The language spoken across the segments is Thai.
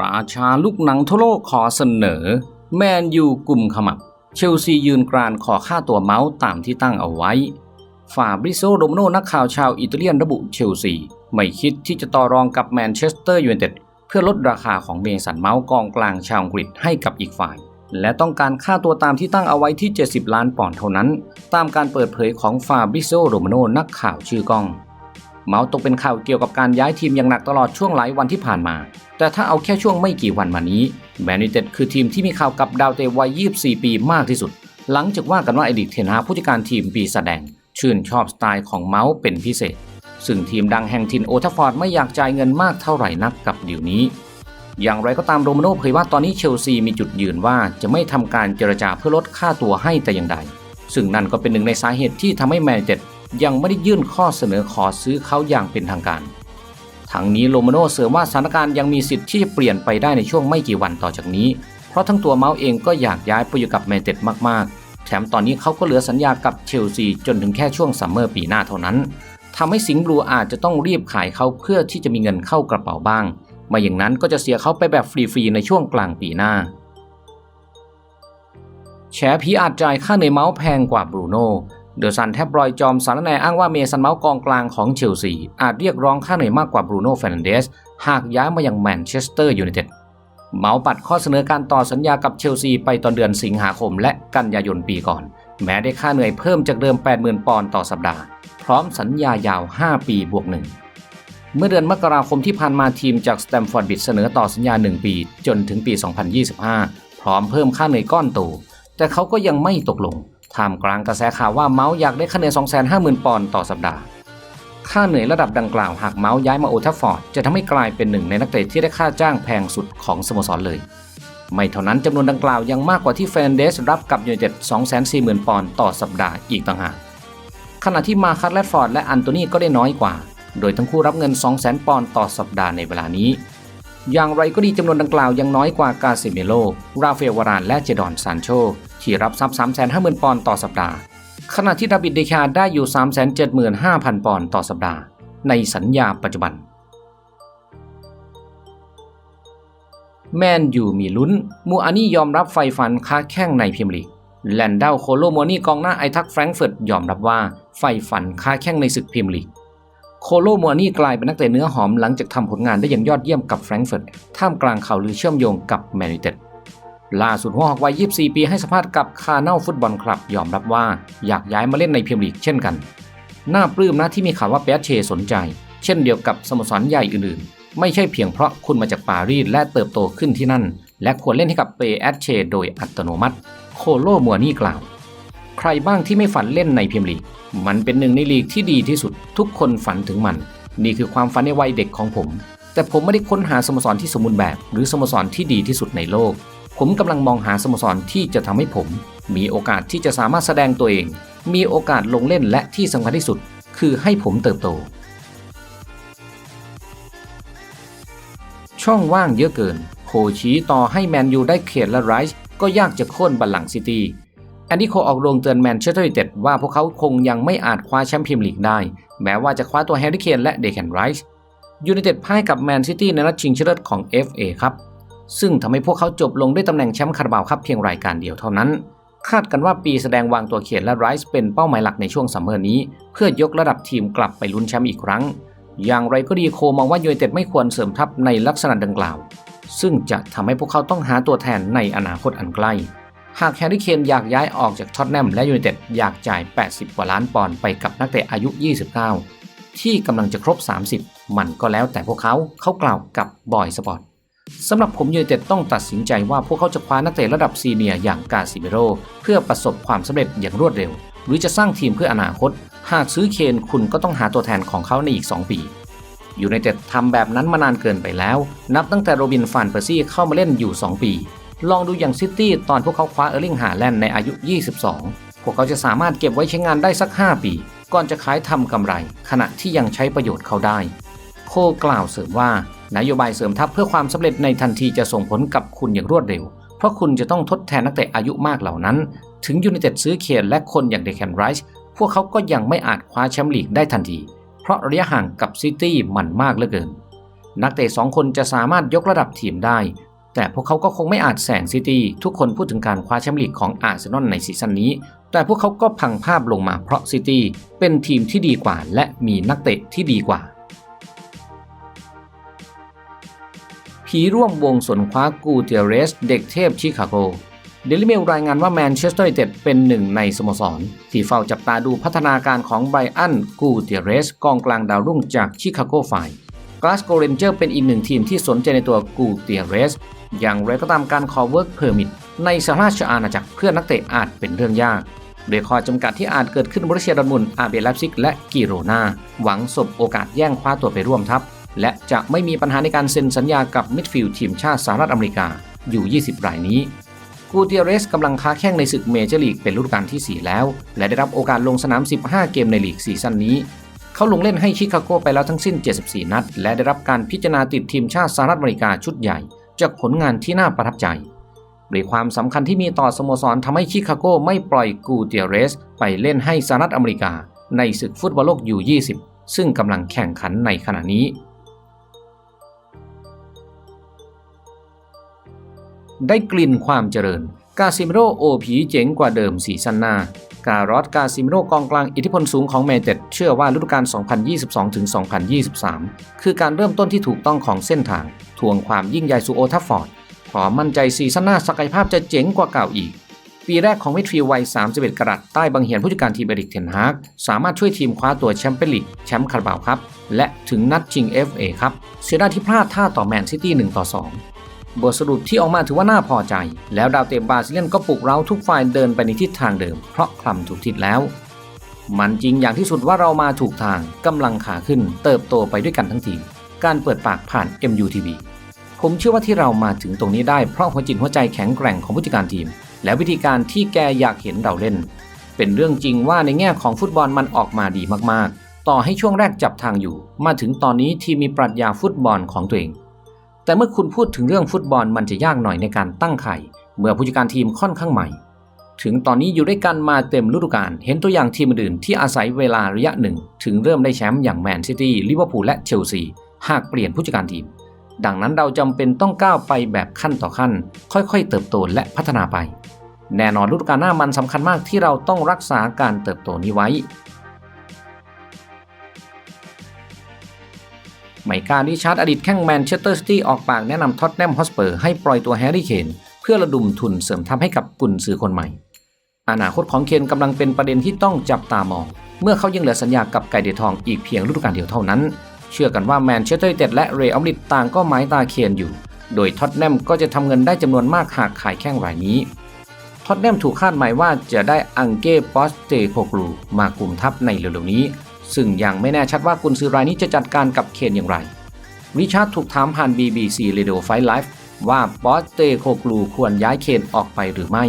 ราชาลูกหนังทั่วโลกขอเสนอ แมนยูกลุ่มขมับ เชลซียืนกรานขอค่าตัวเมาส์ตามที่ตั้งเอาไว้ฟาบริโซโรมโนนักข่าวชาวอิตาเลียนระบุเชลซี ไม่คิดที่จะต่อรองกับแมนเชสเตอร์ยูไนเต็ดเพื่อลดราคาของเมสันเมาส์กองกลางชาวอังกฤษให้กับอีกฝ่าย และต้องการค่าตัวตามที่ตั้งเอาไว้ที่ 70 ล้านปอนด์เท่านั้น ตามการเปิดเผยของฟาบริโซโรมโนนักข่าวชื่อก้อง เมาส์ตกเป็นข่าวเกี่ยวกับการย้ายทีมอย่างหนักตลอดช่วงหลายวันที่ผ่านมา แต่ถ้าเอาแค่ช่วงไม่กี่วันมานี้แมนยูเต็ดคือทีมที่มีข่าวกับดาวเตะวัย 24 ปีมากที่สุด หลังจากว่ากันว่าอดีตเทนฮาผู้จัดการทีมปีแสดง ชื่นชอบสไตล์ของเมาส์เป็นพิเศษ ซึ่งทีมดังแห่งทินโอทัฟฟอร์ดไม่อยากจ่ายเงินมากเท่าไหร่นักกับดีลนี้ อย่างไรก็ตามโรมาโน่เผยว่าตอนนี้เชลซีมีจุดยืนว่าจะไม่ทำการเจรจาเพื่อลดค่าตัวให้แต่อย่างใด ซึ่งนั่นก็เป็นหนึ่งในสาเหตุที่ทำให้แมนยูไนเต็ด ยังไม่ได้ยื่นข้อเสนอขอซื้อเขาอย่างเป็นทางการ ทั้งนี้โรมาโน่เสริมว่าสถานการณ์ยังมีสิทธิ์ที่จะเปลี่ยนไปได้ในช่วงไม่กี่วันต่อจากนี้ เพราะทั้งตัวเมาส์เองก็อยากย้ายไปอยู่กับแมนยูไนเต็ดมากๆ แถมตอนนี้เขาก็เหลือสัญญากับเชลซีจนถึงแค่ช่วงซัมเมอร์ปีหน้าเท่านั้นทำให้สิงห์บลูอาจจะต้องรีบขายเขาเพื่อที่จะมีเงินเข้ากระเป๋าบ้างไม่อย่างนั้นก็จะเสียเขาไปแบบฟรีๆในช่วงกลางปีหน้า แฉพีอาจจ่ายค่าเนเมาส์แพงกว่าบรูโน่ เดอซันแทบรอยจอมสารแนอ้างว่าเมสันเมาส์กองกลางของเชลซีอาจเรียกร้องค่าเหนื่อยมากกว่าบรูโน่เฟรนเดสหากย้ายมายังแมนเชสเตอร์ยูไนเต็ดเมาปัดข้อเสนอการต่อสัญญากับเชลซีไปตอนเดือนสิงหาคมและกันยายนปีก่อน แม้ได้ค่าเหนื่อยเพิ่มจากเดิม 80,000 ปอนด์ต่อสัปดาห์ พร้อมสัญญายาว 5 ปีบวกหนึ่งเมื่อเดือนมกราคมที่ผ่านมาทีมจากสแตมฟอร์ดบิดเสนอต่อสัญญา 1 ปี จนถึงปี 2025 พร้อมเพิ่มค่าเหนื่อยก้อนโตแต่เขาก็ยังไม่ตกลง ท่ามกลางกระแสข่าวว่าเมาส์อยากได้ค่าเหนื่อย250,000 ปอนด์ต่อสัปดาห์ ค่าเหนื่อยระดับดังกล่าวหากเมาส์ย้ายมาโอทัฟฟอร์ดจะทำให้กลายเป็นหนึ่งในนักเตะที่ได้ค่าจ้างแพงสุดของสโมสรเลย ไม่เท่านั้นจำนวนดังกล่าวยังมากกว่าที่แฟนเดสรับกับยูไนเต็ด240,000 ปอนด์ต่อสัปดาห์อีกต่างหาก ขณะที่มาคัตแรดฟอร์ดและอันโตนีก็ได้น้อยกว่า โดยทั้งคู่รับเงิน 200,000 ปอนด์ต่อสัปดาห์ในเวลานี้ อย่างไรก็ดีจำนวนดังกล่าวยังน้อยกว่ากาซิเมโล ราเฟลวาราน และเจดอนซานโช ที่รับทรัพย์350,000 ปอนด์ต่อสัปดาห์ ขณะที่ดาบิดเดคาได้อยู่ 375,000 ปอนด์ต่อสัปดาห์ ในสัญญาปัจจุบัน แมนยูมีลุ้น มูอานี่ยอมรับไฟฟันค้าแข้งในพรีเมียร์ลีกแลนด้าโคโลโมนี่กองหน้าไอทักแฟรงเฟิร์ตยอมรับว่าไฟฝันค้าแข้งในศึกพรีเมียร์ลีกโคโลโมนี่กลายเป็นนักเตะเนื้อหอมหลังจากทำผลงานได้อย่างยอดเยี่ยมกับแฟรงก์เฟิร์ตท่ามกลางข่าวลือเชื่อมโยงกับแมนยูเต็ด ล่าสุดหัวหอกวัย 24 ปีให้สัมภาษณ์กับคาร์เนลฟุตบอลคลับยอมรับว่าอยากย้ายมาเล่นในพรีเมียร์ลีกเช่นกัน น่าปลื้มนะที่มีข่าวว่าเปียเชสนใจ เช่นเดียวกับสโมสรใหญ่อื่นๆ ไม่ใช่เพียงเพราะคุณมาจากปารีสและเติบโตขึ้นที่นั่น และควรเล่นให้กับเปแอเชโดยอัตโนมัติ โคโลมัวนี่กล่าว ใครบ้างที่ไม่ฝันเล่นในพรีเมียร์ลีก มันเป็นหนึ่งในลีกที่ดีที่สุด ทุกคนฝันถึงมัน นี่คือความฝันในวัยเด็กของผม แต่ผมไม่ได้ค้นหาสโมสรที่สมบูรณ์แบบ หรือสโมสรที่ดีที่สุดในโลก ผมกำลังมองหาสโมสรที่จะทำให้ผม มีโอกาสที่จะสามารถแสดงตัวเอง มีโอกาสลงเล่นและที่สำคัญที่สุด คือให้ผมเติบโต ช่องว่างเยอะเกิน โคชี้ต่อให้แมนยูได้เขตและไรส์ก็ยากจะโค่นบัลลังก์ซิตี้แอนดี้โคออกโรงเตือนแมนเชสเตอร์ยูไนเต็ดว่าพวกเขาคงยังไม่อาจคว้าแชมป์พรีเมียร์ลีกได้ แม้ว่าจะคว้าตัวแฮร์รี่เคนและเดแคนไรส์ยูไนเต็ดพ่ายกับแมนซิตี้ในนัดชิงชนะเลิศของ FA ครับ ซึ่งทำให้พวกเขาจบลงด้วยตำแหน่งแชมป์คาราบาวครับเพียงรายการเดียวเท่านั้น คาดกันว่าปีแสดงวางตัวเขียนและไรส์เป็นเป้าหมายหลักในช่วงซัมเมอร์นี้ เพื่อยกระดับทีมกลับไปลุ้นแชมป์อีกครั้ง อย่างไรก็ดีโคมองว่ายูไนเต็ดไม่ควรเสริมทัพในลักษณะดังกล่าว ซึ่งจะทำให้พวกเขาต้องหาตัวแทนในอนาคตอันใกล้ หากแฮร์รี่เคนอยากย้ายออกจากท็อตแนมและยูไนเต็ดอยากจ่าย 80 กว่าล้านปอนด์ไปกับนักเตะอายุ 29 ที่กำลังจะครบ 30 มันก็แล้วแต่พวกเขาเขากล่าวกับบอยสปอร์ต สำหรับผมยูไนเต็ดต้องตัดสินใจว่าพวกเขาจะคว้านักเตะระดับซีเนียร์อย่างกาซิเมโรเพื่อประสบความสำเร็จอย่างรวดเร็ว หรือจะสร้างทีมเพื่ออนาคต หากซื้อเคนคุณก็ต้องหาตัวแทนของเขาในอีก 2 ปียูไนเต็ดทำแบบนั้นมานานเกินไปแล้ว นับตั้งแต่โรบินฟานเปอร์ซี่เข้ามาเล่นอยู่ 2 ปี ลองดูอย่างซิตี้ตอนพวกเขาคว้าเออร์ลิงฮาแลนด์ในอายุ 22 พวกเขาจะสามารถเก็บไว้ใช้งานได้สัก 5 ปี ก่อนจะขายทำกำไร ขณะที่ยังใช้ประโยชน์เขาได้ โคกล่าวเสริมว่า นโยบายเสริมทัพเพื่อความสำเร็จในทันทีจะส่งผลกับคุณอย่างรวดเร็ว เพราะคุณจะต้องทดแทนนักเตะอายุมากเหล่านั้น ถึงยูไนเต็ดซื้อเคนและคนอย่างเดแคนไรส์พวกเขาก็ยังไม่อาจคว้าแชมป์ลีกได้ทันที เพราะระยะห่างกับซิตี้มันมากเหลือเกิน นักเตะสองคนจะสามารถยกระดับทีมได้ แต่พวกเขาก็คงไม่อาจแสงซิตี้ทุกคนพูดถึงการคว้าแชมป์ลีกของอาร์เซนอลในซีซั่นนี้ แต่พวกเขาก็พังภาพลงมาเพราะซิตี้เป็นทีมที่ดีกว่า และมีนักเตะที่ดีกว่า ผีร่วมวงสนคว้ากูเตียเรส เด็กเทพชิคาโก เดลิเมลรายงานว่าแมนเชสเตอร์ยูไนเต็ดเป็นหนึ่งในสโมสร ที่เฝ้าจับตาดูพัฒนาการของไบรอันกูเตียเรส กองกลางดาวรุ่งจากชิคาโกไฟกลาสโกเรนเจอร์เป็นอีกหนึ่งทีมที่สนใจในตัวกูเตียเรส อย่างไรก็ตามการขอเวิร์กเพอร์มิทในสหราชอาณาจักรเพื่อนักเตะอาจเป็นเรื่องยากโดยข้อจำกัดที่อาจเกิดขึ้นบริเชียดอนมุนอาเบลับซิกและกิโรนาหวังสบโอกาสแย่งคว้าตัวไปร่วมทัพ และจะไม่มีปัญหาในการเซ็นสัญญากับมิดฟิลด์ทีมชาติสหรัฐอเมริกาอยู่ 20 รายนี้ กูเตียเรสกำลังค้าแข่งในศึกเมเจอร์ลีกเป็นฤดูกาลที่ 4 แล้ว และได้รับโอกาสลงสนาม 15 เกมในลีกซีซั่นนี้ เขาลงเล่นให้ชิคาโกไปแล้วทั้งสิ้น 74 นัด และได้รับการพิจารณาติดทีมชาติสหรัฐอเมริกาชุดใหญ่ จากผลงานที่น่าประทับใจด้วยความสำคัญที่มีต่อสโมสรทำให้ชิคาโกไม่ปล่อยกูเตียเรส ไปเล่นให้สหรัฐอเมริกา ในศึกฟุตบอลโลกยู20ซึ่งกำลังแข่งขันในขณะนี้ ได้กลิ่นความเจริญ กาซิมโรโอผีเจ๋งกว่าเดิมสีซันนาการอสกาซิมโรกองกลางอิทธิพลสูงของเมเต็ดเชื่อว่าฤดูกาล 2022-2023 คือการเริ่มต้นที่ถูกต้องของเส้นทาง ทวงความยิ่งใหญ่สู่โอทัฟฟอร์ดขอมั่นใจซีซั่นหน้าศักยภาพจะเจ๋งกว่าเก่าอีก ปีแรกของมิดฟิลด์วัย 31 กรัตใต้บังเหียนผู้จัดการทีมเอริกเทนฮากสามารถช่วยทีมคว้าตัวแชมเปี้ยนลีกแชมป์คาราบาวครับ และถึงนัดชิง FA ครับเสียดายที่พลาดท่าต่อแมนซิตี้1ต่อ2 บทสรุปที่ออกมาถือว่าน่าพอใจ แล้วดาวเตะบราซิเลียนก็ปลุกเร้าทุกฝ่ายเดินไปในทิศทางเดิม เพราะคลำถูกทิศแล้ว มันจริงอย่างที่สุดว่าเรามาถูกทางกำลังขาขึ้นเติบโตไปด้วยกันทั้งทีมการเปิดปากผ่าน MUTV ผมเชื่อว่าที่เรามาถึงตรงนี้ได้เพราะหัวจิตหัวใจแข็งแกร่งของผู้จัดการทีม และวิธีการที่แกอยากเห็นเราเล่น เป็นเรื่องจริงว่าในแง่ของฟุตบอลมันออกมาดีมากๆ ต่อให้ช่วงแรกจับทางอยู่ มาถึงตอนนี้ทีมมีปรัชญาฟุตบอลของตัวเอง แต่เมื่อคุณพูดถึงเรื่องฟุตบอลมันจะยากหน่อยในการตั้งไข่เมื่อผู้จัดการทีมค่อนข้างใหม่ ถึงตอนนี้อยู่ด้วยกันมาเต็มฤดูกาลเห็นตัวอย่างทีมอื่นที่อาศัยเวลาระยะหนึ่ง ถึงเริ่มได้แชมป์อย่างแมนซิตี้ลิเวอร์พูลและเชลซีหากเปลี่ยนผู้จัดการทีม ดังนั้นเราจำเป็นต้องก้าวไปแบบขั้นต่อขั้น ค่อยๆ เติบโตและพัฒนาไป แน่นอนฤดูกาลหน้ามันสำคัญมากที่เราต้องรักษาการเติบโตนี้ไว้ ไมการดิชาร์ดอดีตแข้งแมนเชสเตอร์ซิตี้ออกปากแนะนำท็อตแนมฮอสเปอร์ให้ปล่อยตัวแฮร์รี่เคนเพื่อระดมทุนเสริมทัพให้กับกุนซือคนใหม่ อนาคตของเคนกำลังเป็นประเด็นที่ต้องจับตามอง เมื่อเขายังเหลือสัญญากับไก่เดือทองอีกเพียงฤดูกาลเดียวเท่านั้น เชื่อกันว่าแมนเชสเตอร์ยูไนเต็ดและเรอัลมาดริดต่างก็หมายตาเคียนอยู่ โดยท็อตแนมก็จะทำเงินได้จำนวนมากหากขายแข้งรายนี้ท็อตแนมถูกคาดหมายว่าจะได้อังเก้ปอสเตโคกลูมากลุ่มทัพในเร็วๆนี้ ซึ่งยังไม่แน่ชัดว่ากุนซือรายนี้จะจัดการกับเคนอย่างไร ริชาร์ดถูกถามผ่าน BBC Radio 5 Live ว่าปอสเตโคกลูควรย้ายเคนออกไปหรือไม่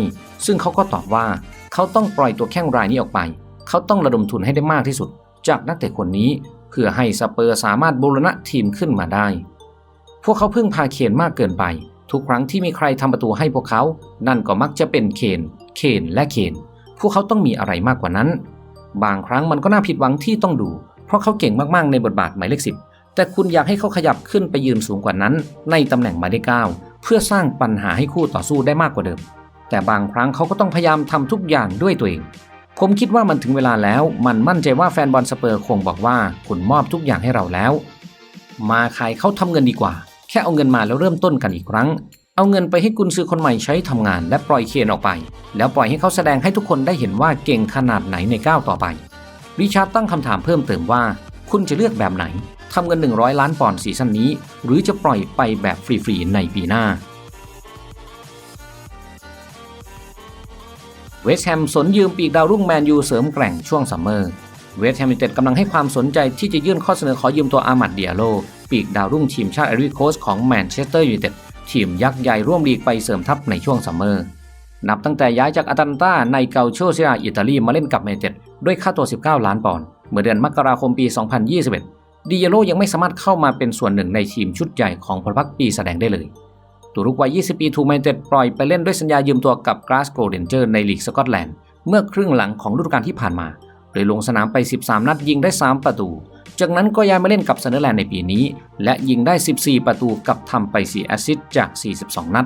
ซึ่งเขาก็ตอบว่าเขาต้องปล่อยตัวแข้งรายนี้ออกไป เขาต้องระดมทุนให้ได้มากที่สุด จากนักเตะคนนี้เพื่อให้สเปอร์สามารถบูรณะทีมขึ้นมาได้ พวกเขาพึ่งพาเคนมากเกินไป ทุกครั้งที่มีใครทำประตูให้พวกเขา นั่นก็มักจะเป็นเคน เคนและเคน พวกเขาต้องมีอะไรมากกว่านั้น บางครั้งมันก็น่าผิดหวังที่ต้องดู เพราะเขาเก่งมากๆในบทบาทหมายเลขสิบแต่คุณอยากให้เขาขยับขึ้นไปยืนสูงกว่านั้น ในตำแหน่งหมายเลขเก้าเพื่อสร้างปัญหาให้คู่ต่อสู้ได้มากกว่าเดิม แต่บางครั้งเขาก็ต้องพยายามทำทุกอย่างด้วยตัวเอง ผมคิดว่ามันถึงเวลาแล้ว มันมั่นใจว่าแฟนบอลสเปอร์คงบอกว่าคุณมอบทุกอย่างให้เราแล้ว มาขายเขาทำเงินดีกว่า แค่เอาเงินมาแล้วเริ่มต้นกันอีกครั้ง เอาเงินไปให้กุนซื้อคนใหม่ใช้ทำงานและปล่อยเคนออกไป แล้วปล่อยให้เขาแสดงให้ทุกคนได้เห็นว่าเก่งขนาดไหนในก้าวต่อไป ริชาร์ดตั้งคำถามเพิ่มเติมว่า คุณจะเลือกแบบไหนทำเงิน 100 ล้านปอนด์ซีซั่นนี้ หรือจะปล่อยไปแบบฟรีๆในปีหน้าเวสต์แฮมสนยืมปีกดาวรุ่งแมนยูเสริมแกร่งช่วงซัมเมอร์ เวสต์แฮมยูเต็ดกำลังให้ความสนใจที่จะยื่นข้อเสนอขอยืมตัวอามัดเดียโล ปีกดาวรุ่งทีมชาติไอริโคสของแมนเชสเตอร์ยูไนเต็ด ทีมยักษ์ใหญ่ร่วมลีกไปเสริมทัพในช่วงซัมเมอร์ นับตั้งแต่ย้ายจากอาตันตาในเกาโชเซียอิตาลีมาเล่นกับแมนเชสเตอร์ด้วยค่าตัว 19 ล้านปอนด์เมื่อเดือนมกราคมปี 2021 ดิเยโลยังไม่สามารถเข้ามาเป็นส่วนหนึ่งในทีมชุดใหญ่ของพลพรรคปีแสดงได้เลยตัวรุกวัย 20 ปีถูกแมนเชสเตอร์ปล่อยไปเล่นด้วยสัญญายืมตัวกับกราสโกเรนเจอร์ในลีกสกอตแลนด์เมื่อครึ่งหลังของฤดูกาลที่ผ่านมาโดยลงสนามไป 13 นัดยิงได้ 3 ประตู จากนั้นก็ย้ายมาเล่นกับซันเดอร์แลนด์ในปีนี้ และยิงได้ 14 ประตูกับทำไป 4 แอสซิสต์จาก 42 นัด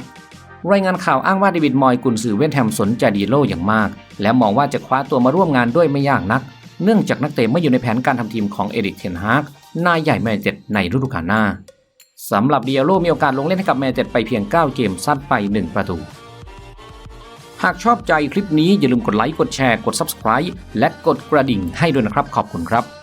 รายงานข่าวอ้างว่าเดวิดมอยกุนซือเวนแฮมสนใจดีโลอย่างมาก และมองว่าจะคว้าตัวมาร่วมงานด้วยไม่ยากนัก เนื่องจากนักเตะไม่อยู่ในแผนการทำทีมของเอริกเทนฮากนายใหญ่แมนเจ็ดในฤดูกาลหน้าสำหรับเดียโลมีโอกาสลงเล่นให้กับแมนเจ็ดไปเพียง 9 เกมซัดไป 1 ประตูหากชอบใจคลิปนี้อย่าลืมกดไลค์ กดแชร์ กด Subscribe และกดกระดิ่งให้ด้วยนะครับ ขอบคุณครับ